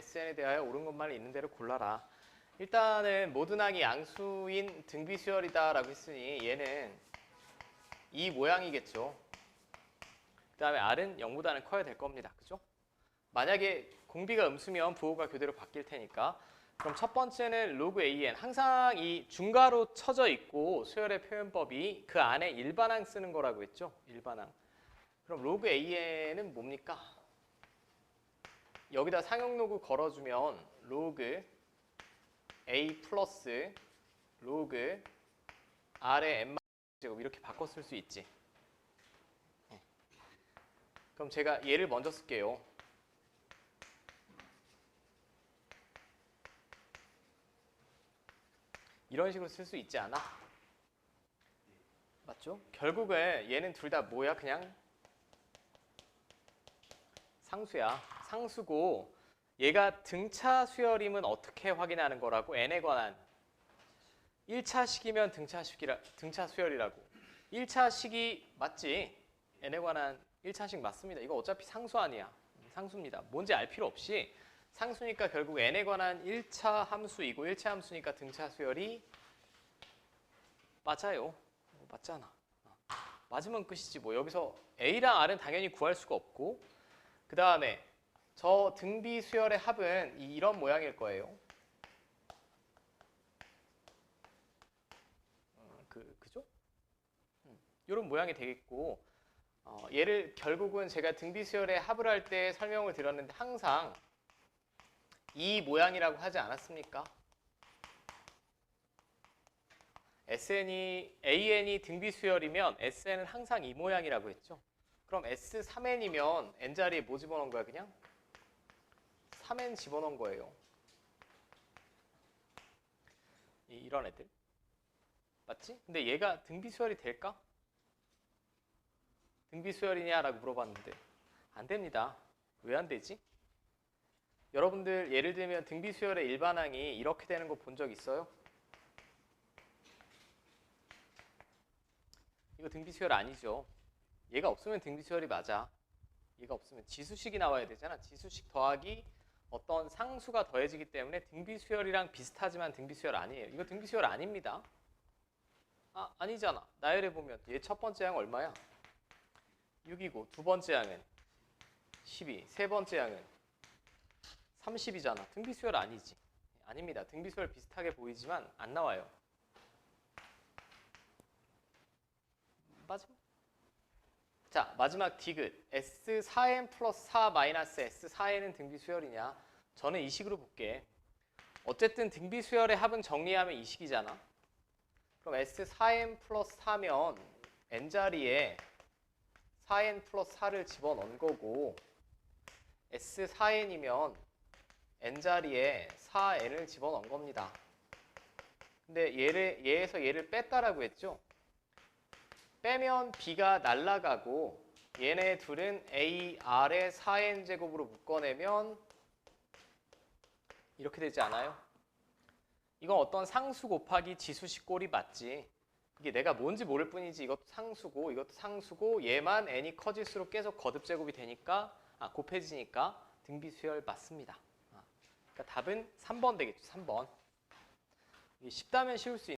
SN에 대하여 옳은 것만 있는 대로 골라라. 일단은 모든 항이 양수인 등비수열이다 라고 했으니 얘는 이 모양이겠죠. 그 다음에 R은 0보다는 커야 될 겁니다. 그죠? 만약에 공비가 음수면 부호가 교대로 바뀔 테니까 그럼 첫 번째는 로그 AN 항상 이 중괄호 쳐져 있고 수열의 표현법이 그 안에 일반항 쓰는 거라고 했죠. 일반항. 그럼 로그 AN은 뭡니까? 여기다 상용 로그 걸어주면 로그 A 플러스 로그 R의 M 제곱 이렇게 바꿔 쓸 수 있지. 네. 그럼 제가 얘를 먼저 쓸게요. 이런 식으로 쓸 수 있지 않아? 맞죠? 결국은 얘는 둘 다 뭐야? 그냥 상수야. 상수고 얘가 등차 수열임은 어떻게 확인하는 거라고? n에 관한 1차식이면 등차식이라 등차 수열이라고. 1차식이 맞지? n에 관한 1차식 맞습니다. 이거 어차피 상수 아니야. 상수입니다. 뭔지 알 필요 없이 상수니까 결국 n에 관한 1차 함수이고 1차 함수니까 등차 수열이 맞아요. 어, 맞잖아. 어. 맞으면 끝이지 뭐. 여기서 A랑 R은 당연히 구할 수가 없고 그 다음에 저 등비 수열의 합은 이- 이런 모양일 거예요. 어, 그 그죠? 이런 모양이 되겠고 어, 얘를 결국은 제가 등비 수열의 합을 할 때 설명을 드렸는데 항상 이 모양이라고 하지 않았습니까? SN이 AN이 등비 수열이면 SN은 항상 이 모양이라고 했죠. 그럼 S3N이면 N 자리에 뭐 집어넣은 거야 그냥? 3N 집어넣은 거예요. 이- 이런 애들. 맞지? 근데 얘가 등비 수열이 될까? 등비 수열이냐라고 물어봤는데 안 됩니다. 왜 안 되지? 여러분들 예를 들면 등비 수열의 일반항이 이렇게 되는 거 본 적 있어요? 이거 등비 수열 아니죠. 얘가 없으면 등비 수열이 맞아. 얘가 없으면 지수식이 나와야 되잖아. 지수식 더하기 어떤 상수가 더해지기 때문에 등비 수열이랑 비슷하지만 등비 수열 아니에요. 이거 등비 수열 아닙니다. 아, 아니잖아. 나열해 보면 얘 첫 번째 항 얼마야? 6이고 두 번째 항은 12, 세 번째 항은 30이잖아. 등비 수열 아니지. 아닙니다. 등비 수열 비슷하게 보이지만 안 나와요. 맞아? 자, 마지막 디귿. S4n 플러스 4 마이너스 S4n은 등비 수열이냐? 저는 이 식으로 볼게. 어쨌든 등비 수열의 합은 정리하면 이 식이잖아. 그럼 S4n 플러스 4면 n자리에 4n 플러스 4를 집어넣은 거고 S4n이면 n자리에 4n을 집어넣은 겁니다. 근데 얘를 얘에서 얘를 뺐다라고 했죠? 빼면 b가 날라가고 얘네 둘은 a, r의 4n 제곱으로 묶어내면 이렇게 되지 않아요? 이건 어떤 상수 곱하기 지수식 꼴이 맞지. 이게 내가 뭔지 모를 뿐이지 이것도 상수고 이것도 상수고 얘만 n이 커질수록 계속 거듭 제곱이 되니까 아, 곱해지니까 등비 수열 맞습니다. 아, 그러니까 답은 3번 되겠죠. 3번. 이게 쉽다면 쉬울 수 있는